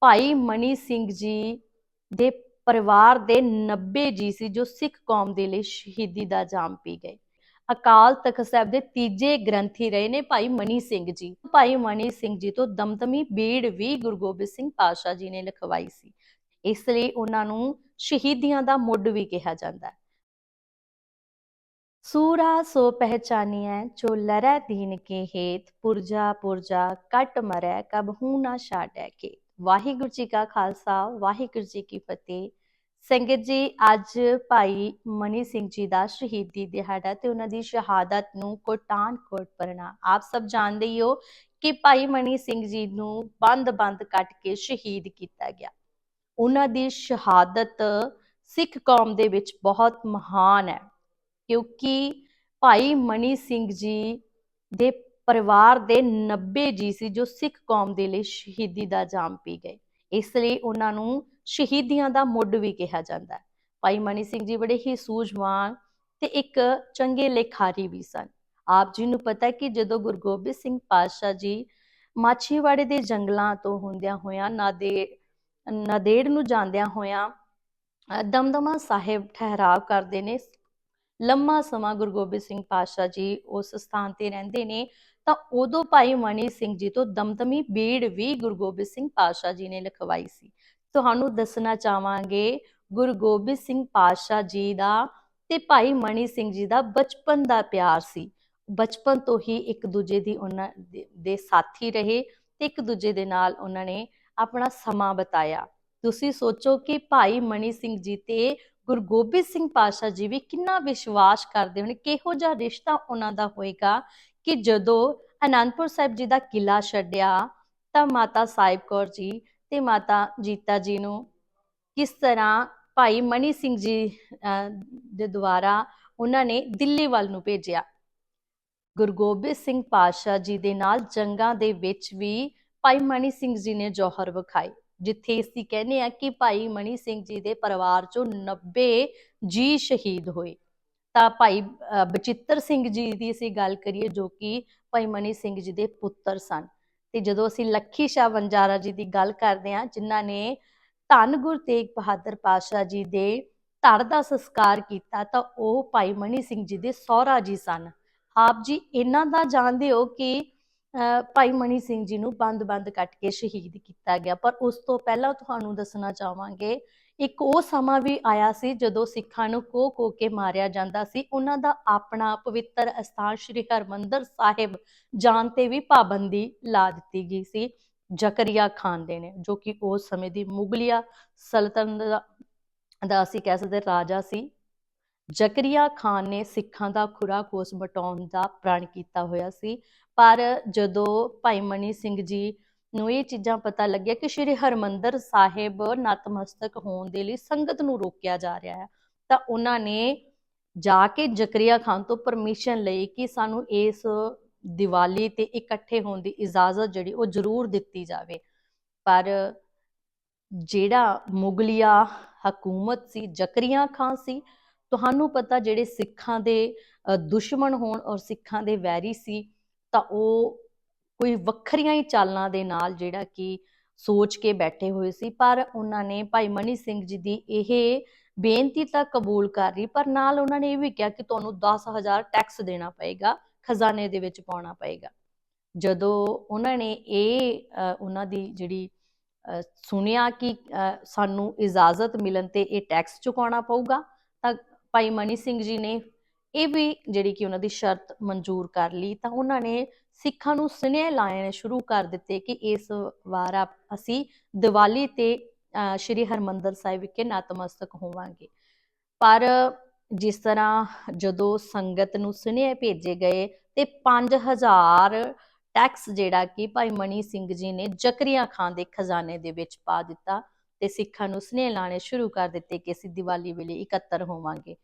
ਭਾਈ ਮਨੀ ਸਿੰਘ ਜੀ ਦੇ ਪਰਿਵਾਰ ਦੇ 90 ਜੀ ਸੀ, ਜੋ ਸਿੱਖ ਕੌਮ ਦੇ ਲਈ ਸ਼ਹੀਦੀ ਦਾ ਜਾਮ ਪੀ ਗਏ। ਅਕਾਲ ਤਖਤ ਸਾਹਿਬ ਦੇ ਤੀਜੇ ਗ੍ਰੰਥੀ ਰਹੇ ਨੇ ਭਾਈ ਮਨੀ ਸਿੰਘ ਜੀ। ਭਾਈ ਮਨੀ ਸਿੰਘ ਜੀ ਤੋਂ ਦਮਦਮੀ ਬੀੜ ਵੀ ਗੁਰੂ ਗੋਬਿੰਦ ਸਿੰਘ ਪਾਤਸ਼ਾਹ ਜੀ ਨੇ ਲਿਖਵਾਈ ਸੀ। ਇਸ ਲਈ ਉਹਨਾਂ ਨੂੰ ਸ਼ਹੀਦੀਆਂ ਦਾ ਮੁੱਢ ਵੀ ਕਿਹਾ ਜਾਂਦਾ ਹੈ। ਸੂਰਾ ਸੋ ਪਹਿਚਾਨੀਐ ਜੋ ਲਰੈ ਦੀਨ ਕੇ ਹੇਤ, ਪੁਰਜਾ ਪੁਰਜਾ ਕਟ ਮਰੈ ਕਬਹੂ ਨਾ ਛਾੜੈ ਕੇ ਵਾਹਿਗੁਰੂ ਜੀ ਕਾ ਖਾਲਸਾ, ਵਾਹਿਗੁਰੂ ਜੀ ਕੀ ਫਤਿਹ। ਸੰਗਤ ਜੀ, ਅੱਜ ਭਾਈ ਮਨੀ ਸਿੰਘ ਜੀ ਦਾ ਸ਼ਹੀਦੀ ਦਿਹਾੜਾ ਤੇ ਉਹਨਾਂ ਦੀ ਸ਼ਹਾਦਤ ਨੂੰ ਕੋਟਾਨ ਕੋਟ ਪਰਣਾ ਆਪ ਸਭ ਜਾਣਦੇ ਹੀ ਹੋ ਕਿ ਭਾਈ ਮਨੀ ਸਿੰਘ ਜੀ ਨੂੰ ਬੰਦ-ਬੰਦ ਕੱਟ ਕੇ ਸ਼ਹੀਦ ਕੀਤਾ ਗਿਆ। ਉਹਨਾਂ ਦੀ ਸ਼ਹਾਦਤ ਸਿੱਖ ਕੌਮ ਦੇ ਵਿੱਚ ਬਹੁਤ ਮਹਾਨ ਹੈ, ਕਿਉਂਕਿ ਭਾਈ ਮਨੀ ਸਿੰਘ ਜੀ ਦੇ ਪਰਿਵਾਰ ਦੇ 90 ਜੀ ਸੀ ਜੋ ਸਿੱਖ ਕੌਮ ਦੇ ਲਈ ਸ਼ਹੀਦੀ ਦਾ ਜਾਮ ਪੀ ਗਏ। ਇਸ ਲਈ ਉਹਨਾਂ ਨੂੰ ਸ਼ਹੀਦੀਆਂ ਦਾ ਮੁੱਢ ਵੀ ਕਿਹਾ ਜਾਂਦਾ ਹੈ। ਭਾਈ ਮਨੀ ਸਿੰਘ ਜੀ ਬੜੇ ਹੀ ਸੂਝਵਾਨ ਤੇ ਇੱਕ ਚੰਗੇ ਲੇਖਾਰੀ ਵੀ ਸਨ। ਆਪ ਜੀ ਨੂੰ ਪਤਾ ਕਿ ਜਦੋਂ ਗੁਰੂ ਗੋਬਿੰਦ ਸਿੰਘ ਪਾਤਸ਼ਾਹ ਜੀ ਮਾਛੀਵਾੜੇ ਦੇ ਜੰਗਲਾਂ ਤੋਂ ਹੁੰਦਿਆਂ ਹੋਇਆਂ, ਨਾਦੇ, ਨਦੇੜ ਨੂੰ ਜਾਂਦਿਆਂ ਹੋਇਆਂ ਦਮਦਮਾ ਸਾਹਿਬ ਠਹਿਰਾਵ ਕਰਦੇ ਨੇ ਲੰਮਾ ਸਮਾਂ ਗੁਰੂ ਗੋਬਿੰਦ ਸਿੰਘ ਪਾਤਸ਼ਾਹ ਜੀ ਉਸ ਸਥਾਨ ਤੇ ਰਹਿੰਦੇ ਨੇ, ਤਾਂ ਉਦੋਂ ਭਾਈ ਮਨੀ ਸਿੰਘ ਜੀ ਤੋਂ ਦਮਦਮੀ ਬੀੜ ਵੀ ਗੁਰੂ ਗੋਬਿੰਦ ਸਿੰਘ ਪਾਤਸ਼ਾਹ ਜੀ ਨੇ ਲਿਖਵਾਈ ਸੀ। ਤੁਹਾਨੂੰ ਦੱਸਣਾ ਚਾਹਾਂਗੇ ਗੁਰੂ ਗੋਬਿੰਦ ਸਿੰਘ ਪਾਤਸ਼ਾਹ ਜੀ ਦਾ ਤੇ ਭਾਈ ਮਨੀ ਸਿੰਘ ਜੀ ਦਾ ਬਚਪਨ ਦਾ ਪਿਆਰ ਸੀ। ਬਚਪਨ ਤੋਂ ਹੀ ਇੱਕ ਦੂਜੇ ਦੀ ਉਹਨਾਂ ਦੇ- ਦੇ ਸਾਥੀ ਰਹੇ ਤੇ ਇੱਕ ਦੂਜੇ ਦੇ ਨਾਲ ਉਹਨਾਂ ਨੇ ਆਪਣਾ ਸਮਾਂ ਬਿਤਾਇਆ। ਤੁਸੀਂ ਸੋਚੋ ਕਿ ਭਾਈ ਮਨੀ ਸਿੰਘ ਜੀ ਤੇ ਗੁਰੂ ਗੋਬਿੰਦ ਸਿੰਘ ਪਾਤਸ਼ਾਹ ਜੀ ਵੀ ਕਿੰਨਾ ਵਿਸ਼ਵਾਸ ਕਰਦੇ ਹੋਣ ਕਿਹੋ ਜਿਹਾ ਰਿਸ਼ਤਾ ਉਹਨਾਂ ਦਾ ਹੋਏਗਾ ਕਿ ਜਦੋਂ ਅਨੰਦਪੁਰ ਸਾਹਿਬ ਜੀ ਦਾ ਕਿਲਾ ਛੱਡਿਆ ਤਾਂ ਮਾਤਾ ਸਾਹਿਬ ਕੌਰ ਜੀ ਤੇ ਮਾਤਾ ਜੀਤਾ ਜੀ ਨੂੰ ਕਿਸ ਤਰ੍ਹਾਂ ਭਾਈ ਮਨੀ ਸਿੰਘ ਜੀ ਅਹ, ਦੇ ਦੁਆਰਾ ਉਹਨਾਂ ਨੇ ਦਿੱਲੀ ਵੱਲ ਨੂੰ ਭੇਜਿਆ। ਗੁਰੂ ਗੋਬਿੰਦ ਸਿੰਘ ਪਾਤਸ਼ਾਹ ਜੀ ਦੇ ਨਾਲ ਜੰਗਾਂ ਦੇ ਵਿੱਚ ਵੀ ਭਾਈ ਮਨੀ ਸਿੰਘ ਜੀ ਨੇ ਜੋਹਰ ਵਿਖਾਏ। ਜਿੱਥੇ ਅਸੀਂ ਕਹਿੰਦੇ ਆ ਕਿ ਭਾਈ ਮਨੀ ਸਿੰਘ ਜੀ ਦੇ ਪਰਿਵਾਰ ਚੋਂ 90 ਜੀ ਸ਼ਹੀਦ ਹੋਏ। ਤਾਂ ਭਾਈ ਬਚਿੱਤਰ ਸਿੰਘ ਜੀ ਦੀ ਅਸੀਂ ਗੱਲ ਕਰੀਏ ਜੋ ਕਿ ਭਾਈ ਮਨੀ ਸਿੰਘ ਜੀ ਦੇ ਪੁੱਤਰ ਸਨ। ਤੇ ਜਦੋਂ ਅਸੀਂ ਲੱਖੀ ਸ਼ਾਹ ਵੰਜਾਰਾ ਜੀ ਦੀ ਗੱਲ ਕਰਦੇ ਹਾਂ, ਜਿਨ੍ਹਾਂ ਨੇ ਧੰਨ ਗੁਰੂ ਤੇਗ ਬਹਾਦਰ ਪਾਤਸ਼ਾਹ ਜੀ ਦੇ ਧੜ ਦਾ ਸੰਸਕਾਰ ਕੀਤਾ, ਤਾਂ ਉਹ ਭਾਈ ਮਨੀ ਸਿੰਘ ਜੀ ਦੇ ਸਹੁਰਾ ਜੀ ਸਨ। ਆਪ ਜੀ ਇਹਨਾਂ ਦਾ ਜਾਣਦੇ ਹੋ ਕਿ ਭਾਈ ਮਨੀ ਸਿੰਘ ਜੀ ਨੂੰ ਬੰਦ-ਬੰਦ ਕੱਟ ਕੇ ਸ਼ਹੀਦ ਕੀਤਾ ਗਿਆ। ਪਰ ਉਸ ਤੋਂ ਪਹਿਲਾਂ ਤੁਹਾਨੂੰ ਦੱਸਣਾ ਚਾਹਾਂਗੇ, ਇੱਕ ਉਹ ਸਮਾਂ ਵੀ ਆਇਆ ਸੀ ਜਦੋਂ ਸਿੱਖਾਂ ਨੂੰ ਕੋ ਕੋ ਕੇ ਮਾਰਿਆ ਜਾਂਦਾ ਸੀ। ਉਹਨਾਂ ਦਾ ਆਪਣਾ ਪਵਿੱਤਰ ਅਸਥਾਨ ਸ੍ਰੀ ਹਰਮੰਦਰ ਸਾਹਿਬ ਜਾਣ ਤੇ ਵੀ ਪਾਬੰਦੀ ਲਾ ਦਿੱਤੀ ਗਈ ਸੀ, ਜ਼ਕਰੀਆ ਖਾਨ ਦੇ ਨੇ, ਜੋ ਕਿ ਉਸ ਸਮੇਂ ਦੀ ਮੁਗਲਿਆ ਸਲਤਨਤ ਦਾ ਦਾ ਅਸੀਂ ਕਹਿ ਸਕਦੇ ਰਾਜਾ ਸੀ। ਜ਼ਕਰੀਆ ਖਾਨ ਨੇ ਸਿੱਖਾਂ ਦਾ ਖੁਰਾ ਖੋਸ ਮਟਾਉਣ ਦਾ ਪ੍ਰਣ ਕੀਤਾ ਹੋਇਆ ਸੀ। ਪਰ ਜਦੋਂ ਭਾਈ ਮਨੀ ਸਿੰਘ ਜੀ ਨੂੰ ਇਹ ਚੀਜ਼ਾਂ ਪਤਾ ਲੱਗਿਆ ਕਿ ਸ਼੍ਰੀ ਹਰਮੰਦਰ ਸਾਹਿਬ ਨਤਮਸਤਕ ਹੋਣ ਦੇ ਲਈ ਸੰਗਤ ਨੂੰ ਰੋਕਿਆ ਜਾ ਰਿਹਾ ਹੈ, ਤਾਂ ਉਹਨਾਂ ਨੇ ਜਾ ਕੇ ਜ਼ਕਰੀਆ ਖਾਨ ਤੋਂ ਪਰਮਿਸ਼ਨ ਲਈ ਕਿ ਸਾਨੂੰ ਇਸ ਦੀਵਾਲੀ ਤੇ ਇਕੱਠੇ ਹੋਣ ਦੀ ਇਜਾਜ਼ਤ ਜਿਹੜੀ ਉਹ ਜ਼ਰੂਰ ਦਿੱਤੀ ਜਾਵੇ। ਪਰ ਜਿਹੜਾ ਮੁਗਲਿਆ ਹਕੂਮਤ ਸੀ, ਜ਼ਕਰੀਆ ਖਾਨ ਸੀ ਤੁਹਾਨੂੰ ਪਤਾ ਜਿਹੜੇ ਸਿੱਖਾਂ ਦੇ ਦੁਸ਼ਮਣ ਹੋਣ ਔਰ ਸਿੱਖਾਂ ਦੇ ਵੈਰੀ ਸੀ ਤਾਂ ਉਹ ਕੋਈ ਵੱਖਰੀਆਂ ਹੀ ਚਾਲਾਂ ਦੇ ਨਾਲ ਜਿਹੜਾ ਕਿ ਸੋਚ ਕੇ ਬੈਠੇ ਹੋਏ ਸੀ ਪਰ ਉਹਨਾਂ ਨੇ ਭਾਈ ਮਨੀ ਸਿੰਘ ਜੀ ਦੀ ਇਹ ਬੇਨਤੀ ਤਾਂ ਕਬੂਲ ਕਰ ਲਈ ਪਰ ਨਾਲ ਉਹਨਾਂ ਨੇ ਇਹ ਵੀ ਕਿਹਾ ਕਿ ਤੁਹਾਨੂੰ 10000 ਟੈਕਸ ਦੇਣਾ ਪਏਗਾ ਖਜ਼ਾਨੇ ਦੇ ਵਿੱਚ ਪਾਉਣਾ ਪਏਗਾ। ਜਦੋਂ ਉਹਨਾਂ ਨੇ ਇਹ ਉਹਨਾਂ ਦੀ ਜਿਹੜੀ ਅ, ਸੁਣਿਆ ਕਿ ਸਾਨੂੰ ਇਜਾਜ਼ਤ ਮਿਲਣ ਤੇ ਇਹ ਟੈਕਸ ਚੁਕਾਉਣਾ ਪਊਗਾ ਤਾਂ ਭਾਈ ਮਨੀ ਸਿੰਘ ਜੀ ਨੇ ਇਹ ਵੀ ਜਿਹੜੀ ਕਿ ਉਹਨਾਂ ਦੀ ਸ਼ਰਤ ਮਨਜ਼ੂਰ ਕਰ ਲਈ ਤਾਂ ਉਹਨਾਂ ਨੇ ਸਿੱਖਾਂ ਨੂੰ ਸੁਨੇਹੇ ਲਾਣੇ ਸ਼ੁਰੂ ਕਰ ਦਿੱਤੇ ਕਿ ਇਸ ਵਾਰ ਆਪ- ਅਸੀਂ ਦੀਵਾਲੀ ਤੇ ਅ, ਸ਼੍ਰੀ ਹਰਮੰਦਰ ਸਾਹਿਬ ਵਿਖੇ ਨਤਮਸਤਕ ਹੋਵਾਂਗੇ। ਪਰ ਜਿਸ ਤਰ੍ਹਾਂ ਜਦੋਂ ਸੰਗਤ ਨੂੰ ਸੁਨੇਹੇ ਭੇਜੇ ਗਏ ਤੇ 5000 ਟੈਕਸ ਜਿਹੜਾ ਕਿ ਭਾਈ ਮਨੀ ਸਿੰਘ ਜੀ ਨੇ ਜ਼ਕਰੀਆ ਖਾਨ ਦੇ ਖਜ਼ਾਨੇ ਦੇ ਵਿੱਚ ਪਾ ਦਿੱਤਾ ਤੇ ਸਿੱਖਾਂ ਨੂੰ ਸੁਨੇਹੇ ਲਾਣੇ ਸ਼ੁਰੂ ਕਰ ਦਿੱਤੇ ਕਿ ਅਸੀਂ ਦੀਵਾਲੀ ਵੇਲੇ ਇਕੱਤਰ ਹੋਵਾਂਗੇ।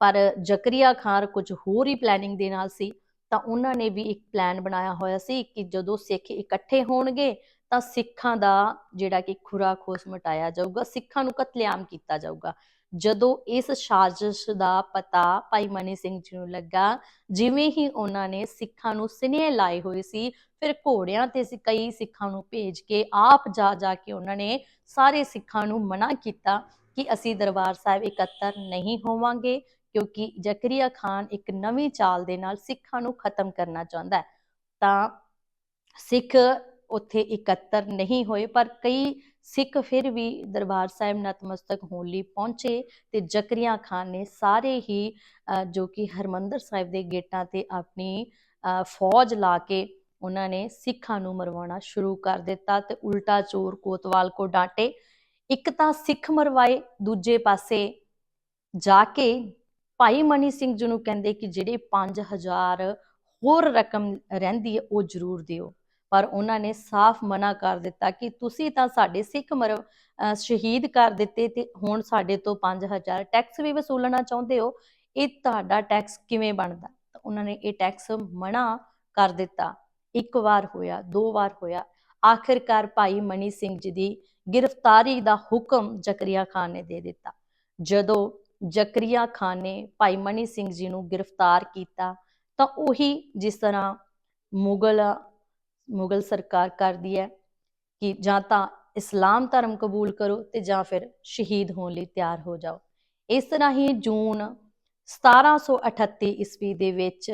ਪਰ ਜ਼ਕਰੀਆ ਖਾਨ ਕੁਝ ਹੋਰ ਹੀ ਪਲੈਨਿੰਗ ਦੇ ਨਾਲ ਸੀ, ਤਾਂ ਉਹਨਾਂ ਨੇ ਵੀ ਇੱਕ ਪਲਾਨ ਬਣਾਇਆ ਹੋਇਆ ਸੀ ਕਿ ਜਦੋਂ ਸਿੱਖ ਇਕੱਠੇ ਹੋਣਗੇ ਤਾਂ ਸਿੱਖਾਂ ਦਾ ਜਿਹੜਾ ਕਿ ਖੁਰਾ ਖੋਸ ਮਟਾਇਆ ਜਾਊਗਾ, ਸਿੱਖਾਂ ਨੂੰ ਕਤਲੇਆਮ ਕੀਤਾ ਜਾਊਗਾ। ਜਦੋਂ ਇਸ ਸਾਜ਼ਿਸ਼ ਦਾ ਪਤਾ ਭਾਈ ਮਨੀ ਸਿੰਘ ਜੀ ਨੂੰ ਲੱਗਾ, ਜਿਵੇਂ ਹੀ ਉਹਨਾਂ ਨੇ ਸਿੱਖਾਂ ਨੂੰ ਸਿਨੇ ਲਾਏ ਹੋਏ ਸੀ, ਫਿਰ ਘੋੜਿਆਂ ਤੇ ਕਈ ਸਿੱਖਾਂ ਨੂੰ ਭੇਜ ਕੇ ਆਪ ਜਾ ਜਾ ਕੇ ਉਹਨਾਂ ਨੇ ਸਾਰੇ ਸਿੱਖਾਂ ਨੂੰ ਮਨਾ ਕੀਤਾ ਕਿ ਅਸੀਂ ਦਰਬਾਰ ਸਾਹਿਬ ਇਕੱਤਰ ਨਹੀਂ ਹੋਵਾਂਗੇ, ਕਿਉਂਕਿ ਜ਼ਕਰੀਆ ਖਾਨ ਇੱਕ ਨਵੀਂ ਚਾਲ ਦੇ ਨਾਲ ਸਿੱਖਾਂ ਨੂੰ ਖਤਮ ਕਰਨਾ ਚਾਹੁੰਦਾ ਹੈ। ਤਾਂ ਸਿੱਖ ਉੱਥੇ ਇਕੱਤਰ ਨਹੀਂ ਹੋਏ ਪਰ ਕਈ ਸਿੱਖ ਫਿਰ ਵੀ ਦਰਬਾਰ ਸਾਹਿਬ ਨਤਮਸਤਕ ਹੋਣ ਲਈ ਪਹੁੰਚੇ ਤੇ ਜ਼ਕਰੀਆ ਖਾਨ ਨੇ ਸਾਰੇ ਹੀ ਅ, ਜੋ ਕਿ ਹਰਮੰਦਰ ਸਾਹਿਬ ਦੇ ਗੇਟਾਂ ਤੇ ਆਪਣੀ ਅ, ਫੌਜ ਲਾ ਕੇ ਉਹਨਾਂ ਨੇ ਸਿੱਖਾਂ ਨੂੰ ਮਰਵਾਉਣਾ ਸ਼ੁਰੂ ਕਰ ਦਿੱਤਾ ਤੇ ਉਲਟਾ ਚੋਰ ਕੋਤਵਾਲ ਕੋ ਡਾਂਟੇ। ਇੱਕ ਤਾਂ ਸਿੱਖ ਮਰਵਾਏ ਦੂਜੇ ਪਾਸੇ ਜਾ ਕੇ ਭਾਈ ਮਨੀ ਸਿੰਘ ਜੀ ਨੂੰ ਕਹਿੰਦੇ ਕਿ ਜਿਹੜੇ 5000 ਹੋਰ ਰਕਮ ਰਹਿੰਦੀ ਹੈ ਉਹ ਜ਼ਰੂਰ ਦਿਓ। ਪਰ ਉਹਨਾਂ ਨੇ ਸਾਫ਼ ਮਨਾ ਕਰ ਦਿੱਤਾ ਕਿ ਤੁਸੀਂ ਤਾਂ ਸਾਡੇ ਸਿੱਖ ਮਰ ਸ਼ਹੀਦ ਕਰ ਦਿੱਤੇ ਤੇ ਹੁਣ ਸਾਡੇ ਤੋਂ 5000 ਟੈਕਸ ਵੀ ਵਸੂਲਣਾ ਚਾਹੁੰਦੇ ਹੋ, ਇਹ ਤੁਹਾਡਾ ਟੈਕਸ ਕਿਵੇਂ ਬਣਦਾ? ਉਹਨਾਂ ਨੇ ਇਹ ਟੈਕਸ ਮਨਾ ਕਰ ਦਿੱਤਾ। ਇੱਕ ਵਾਰ ਹੋਇਆ, ਦੋ ਵਾਰ ਹੋਇਆ। ਆਖਿਰਕਾਰ ਭਾਈ ਮਨੀ ਸਿੰਘ ਜੀ ਦੀ ਗ੍ਰਿਫਤਾਰੀ ਦਾ ਹੁਕਮ ਜ਼ਕਰੀਆ ਖਾਨ ਨੇ ਦੇ ਦਿੱਤਾ। ਜਦੋਂ ਜ਼ਕਰੀਆ ਖਾਨ ਨੇ ਭਾਈ ਮਨੀ ਸਿੰਘ ਜੀ ਨੂੰ ਗ੍ਰਿਫਤਾਰ ਕੀਤਾ, ਤਾਂ ਉਹੀ ਜਿਸ ਤਰ੍ਹਾਂ ਮੁਗਲ ਮੁਗਲ ਸਰਕਾਰ ਕਰਦੀ ਹੈ ਕਿ ਜਾਂ ਤਾਂ ਇਸਲਾਮ ਧਰਮ ਕਬੂਲ ਕਰੋ ਤੇ ਜਾਂ ਫਿਰ ਸ਼ਹੀਦ ਹੋਣ ਲਈ ਤਿਆਰ ਹੋ ਜਾਓ। ਇਸ ਤਰ੍ਹਾਂ ਹੀ ਜੂਨ 1738 ਈਸਵੀ ਦੇ ਵਿੱਚ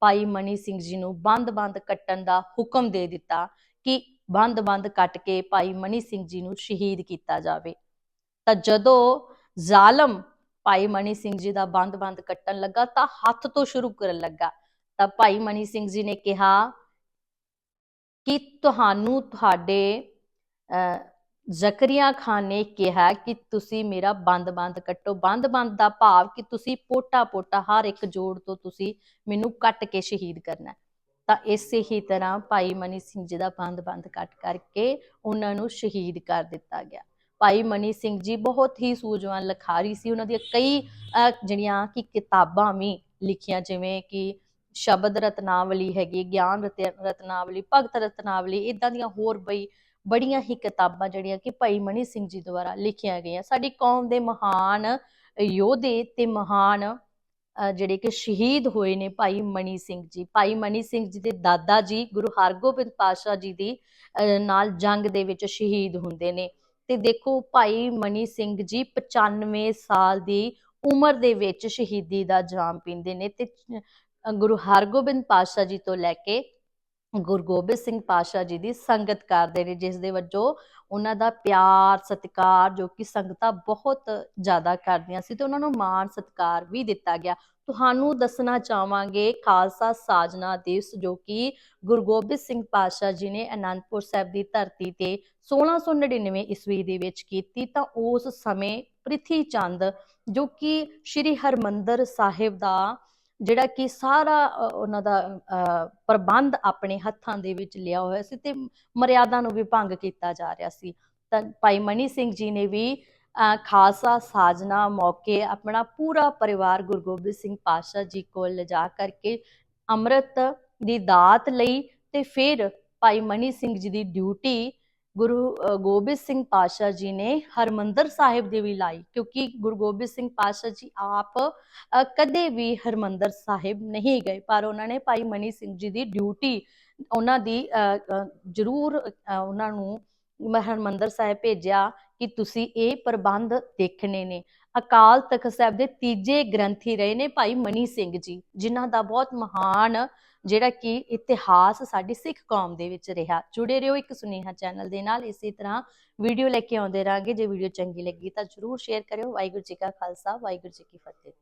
ਭਾਈ ਮਨੀ ਸਿੰਘ ਜੀ ਨੂੰ ਬੰਦ-ਬੰਦ ਕੱਟਣ ਦਾ ਹੁਕਮ ਦੇ ਦਿੱਤਾ ਕਿ ਬੰਦ-ਬੰਦ ਕੱਟ ਕੇ ਭਾਈ ਮਨੀ ਸਿੰਘ ਜੀ ਨੂੰ ਸ਼ਹੀਦ ਕੀਤਾ ਜਾਵੇ। ਤਾਂ ਜਦੋਂ ਜ਼ਾਲਮ ਭਾਈ ਮਨੀ ਸਿੰਘ ਜੀ ਦਾ ਬੰਦ-ਬੰਦ ਕੱਟਣ ਲੱਗਾ ਤਾਂ ਹੱਥ ਤੋਂ ਸ਼ੁਰੂ ਕਰਨ ਲੱਗਾ। ਤਾਂ ਭਾਈ ਮਨੀ ਸਿੰਘ ਜੀ ਨੇ ਕਿਹਾ ਕਿ ਤੁਹਾਨੂੰ ਤੁਹਾਡੇ ਜ਼ਕਰੀਆ ਖਾਨ ਨੇ ਕਿਹਾ ਕਿ ਤੁਸੀਂ ਮੇਰਾ ਬੰਦ-ਬੰਦ ਕੱਟੋ। ਬੰਦ-ਬੰਦ ਦਾ ਭਾਵ ਕਿ ਤੁਸੀਂ ਪੋਟਾ-ਪੋਟਾ ਹਰ ਇੱਕ ਜੋੜ ਤੋਂ ਤੁਸੀਂ ਮੈਨੂੰ ਕੱਟ ਕੇ ਸ਼ਹੀਦ ਕਰਨਾ ਤਾਂ ਇਸੇ ਹੀ ਤਰ੍ਹਾਂ ਭਾਈ ਮਨੀ ਸਿੰਘ ਜੀ ਦਾ ਬੰਦ-ਬੰਦ ਕੱਟ ਕਰਕੇ ਉਹਨਾਂ ਨੂੰ ਸ਼ਹੀਦ ਕਰ ਦਿੱਤਾ ਗਿਆ। ਭਾਈ ਮਨੀ ਸਿੰਘ ਜੀ ਬਹੁਤ ਹੀ ਸੂਝਵਾਨ ਲਿਖਾਰੀ ਸੀ। ਉਹਨਾਂ ਦੀਆਂ ਕਈ ਅਹ, ਜਿਹੜੀਆਂ ਕਿ ਕਿਤਾਬਾਂ ਵੀ ਲਿਖੀਆਂ ਜਿਵੇਂ ਕਿ ਸ਼ਬਦ ਰਤਨਾਵਲੀ ਹੈਗੀ ਗਿਆਨ ਰਤਨਾਵਲੀ ਭਗਤ ਰਤਨਾਵਲੀ ਇਦਾਂ ਦੀਆਂ ਹੋਰ ਬਈ ਬੜੀਆਂ ਹੀ ਕਿਤਾਬਾਂ ਜਿਹੜੀਆਂ ਕਿ ਭਾਈ ਮਨੀ ਸਿੰਘ ਜੀ ਦੁਆਰਾ ਲਿਖੀਆਂ ਗਈਆਂ। ਸਾਡੀ ਕੌਮ ਦੇ ਮਹਾਨ ਯੋਧੇ ਤੇ ਮਹਾਨ ਜਿਹੜੇ ਕਿ ਸ਼ਹੀਦ ਹੋਏ ਨੇ ਭਾਈ ਮਨੀ ਸਿੰਘ ਜੀ। ਭਾਈ ਮਨੀ ਸਿੰਘ ਜੀ ਦੇ ਦਾਦਾ ਜੀ ਗੁਰੂ ਹਰਗੋਬਿੰਦ ਪਾਤਸ਼ਾਹ ਜੀ ਦੀ ਅ, ਨਾਲ ਜੰਗ ਦੇ ਵਿੱਚ ਸ਼ਹੀਦ ਹੁੰਦੇ ਨੇ। ਤੇ ਦੇਖੋ ਭਾਈ ਮਨੀ ਸਿੰਘ ਜੀ 95 ਸਾਲ ਦੀ ਉਮਰ ਦੇ ਵਿੱਚ ਸ਼ਹੀਦੀ ਦਾ ਜਾਮ ਪੀਂਦੇ ਨੇ ਤੇ ਗੁਰੂ ਹਰਗੋਬਿੰਦ ਪਾਤਸ਼ਾਹ ਜੀ ਤੋਂ ਲੈ ਕੇ ਗੁਰੂ ਗੋਬਿੰਦ ਸਿੰਘ ਪਾਤਸ਼ਾਹ ਜੀ ਦੀ ਸੰਗਤ ਕਰਦੇ ਨੇ, ਜਿਸ ਦੇ ਵਜੋਂ ਉਹਨਾਂ ਦਾ ਪਿਆਰ, ਸਤਿਕਾਰ ਜੋ ਕਿ ਸੰਗਤਾਂ ਬਹੁਤ ਜ਼ਿਆਦਾ ਕਰਦੀਆਂ ਸੀ ਤੇ ਉਹਨਾਂ ਨੂੰ ਮਾਣ ਸਤਿਕਾਰ ਵੀ ਦਿੱਤਾ ਗਿਆ। ਤੁਹਾਨੂੰ ਦੱਸਣਾ ਚਾਹਾਂਗੇ ਖਾਲਸਾ ਸਾਜਨਾ ਦਿਵਸ ਜੋ ਕਿ ਗੁਰੂ ਗੋਬਿੰਦ ਸਿੰਘ ਪਾਤਸ਼ਾਹ ਜੀ ਨੇ ਅਨੰਦਪੁਰ ਸਾਹਿਬ ਦੀ ਧਰਤੀ ਤੇ 1699 ਈਸਵੀ ਦੇ ਵਿੱਚ ਕੀਤੀ, ਤਾਂ ਉਸ ਸਮੇਂ ਪ੍ਰਿਥੀ ਚੰਦ ਜੋ ਕਿ ਸ੍ਰੀ ਹਰਮੰਦਰ ਸਾਹਿਬ ਦਾ ਜਿਹੜਾ ਕਿ ਸਾਰਾ ਉਹਨਾਂ ਦਾ ਪ੍ਰਬੰਧ ਆਪਣੇ ਹੱਥਾਂ ਦੇ ਵਿੱਚ ਲਿਆ ਹੋਇਆ ਸੀ ਤੇ ਮਰਿਆਦਾ ਨੂੰ ਵੀ ਭੰਗ ਕੀਤਾ ਜਾ ਰਿਹਾ ਸੀ। ਤਾਂ ਭਾਈ ਮਨੀ ਸਿੰਘ ਜੀ ਨੇ ਵੀ ਅ, ਖਾਲਸਾ ਸਾਜਨਾ ਮੌਕੇ ਆਪਣਾ ਪੂਰਾ ਪਰਿਵਾਰ ਗੁਰੂ ਗੋਬਿੰਦ ਸਿੰਘ ਪਾਤਸ਼ਾਹ ਜੀ ਕੋਲ ਲਿਜਾ ਕਰਕੇ ਅੰਮ੍ਰਿਤ ਦੀ ਦਾਤ ਲਈ ਤੇ ਫਿਰ ਭਾਈ ਮਨੀ ਸਿੰਘ ਜੀ ਦੀ ਡਿਊਟੀ ਗੁਰੂ ਗੋਬਿੰਦ ਸਿੰਘ ਪਾਤਸ਼ਾਹ ਜੀ ਨੇ ਹਰਮੰਦਰ ਸਾਹਿਬ ਦੇ ਵੀ ਲਾਈ ਕਿਉਂਕਿ ਗੁਰੂ ਗੋਬਿੰਦ ਸਿੰਘ ਪਾਤਸ਼ਾਹ ਜੀ ਆਪ ਕਦੇ ਵੀ ਹਰਮੰਦਰ ਸਾਹਿਬ ਨਹੀਂ ਗਏ ਪਰ ਉਹਨਾਂ ਨੇ ਭਾਈ ਮਨੀ ਸਿੰਘ ਜੀ ਦੀ ਡਿਊਟੀ ਉਹਨਾਂ ਦੀ ਅ, ਜ਼ਰੂਰ ਉਹਨਾਂ ਨੂੰ ਮ- ਹਰਿਮੰਦਰ ਸਾਹਿਬ ਭੇਜਿਆ ਕਿ ਤੁਸੀਂ ਇਹ ਪ੍ਰਬੰਧ ਦੇਖਣੇ ਨੇ। ਅਕਾਲ ਤਖਤ ਸਾਹਿਬ ਦੇ ਤੀਜੇ ਗ੍ਰੰਥੀ ਰਹੇ ਨੇ ਭਾਈ ਮਨੀ ਸਿੰਘ ਜੀ, ਜਿਨ੍ਹਾਂ ਦਾ ਬਹੁਤ ਮਹਾਨ ਜਿਹੜਾ ਕਿ ਇਤਿਹਾਸ ਸਾਡੀ ਸਿੱਖ ਕੌਮ ਦੇ ਵਿੱਚ ਰਿਹਾ। ਜੁੜੇ ਰਹੋ ਇੱਕ ਸੁਨੇਹਾ ਚੈਨਲ ਦੇ ਨਾਲ, ਇਸੇ ਤਰ੍ਹਾਂ ਵੀਡੀਓ ਲੈ ਕੇ ਆਉਂਦੇ ਰਾਂਗੇ ਜੇ ਵੀਡੀਓ ਚੰਗੀ ਲੱਗੀ ਤਾਂ ਜਰੂਰ ਸ਼ੇਅਰ ਕਰਿਓ। ਵਾਹਿਗੁਰੂ ਜੀ ਕਾ ਖਾਲਸਾ, ਵਾਹਿਗੁਰੂ ਜੀ ਕੀ ਫਤਿਹ।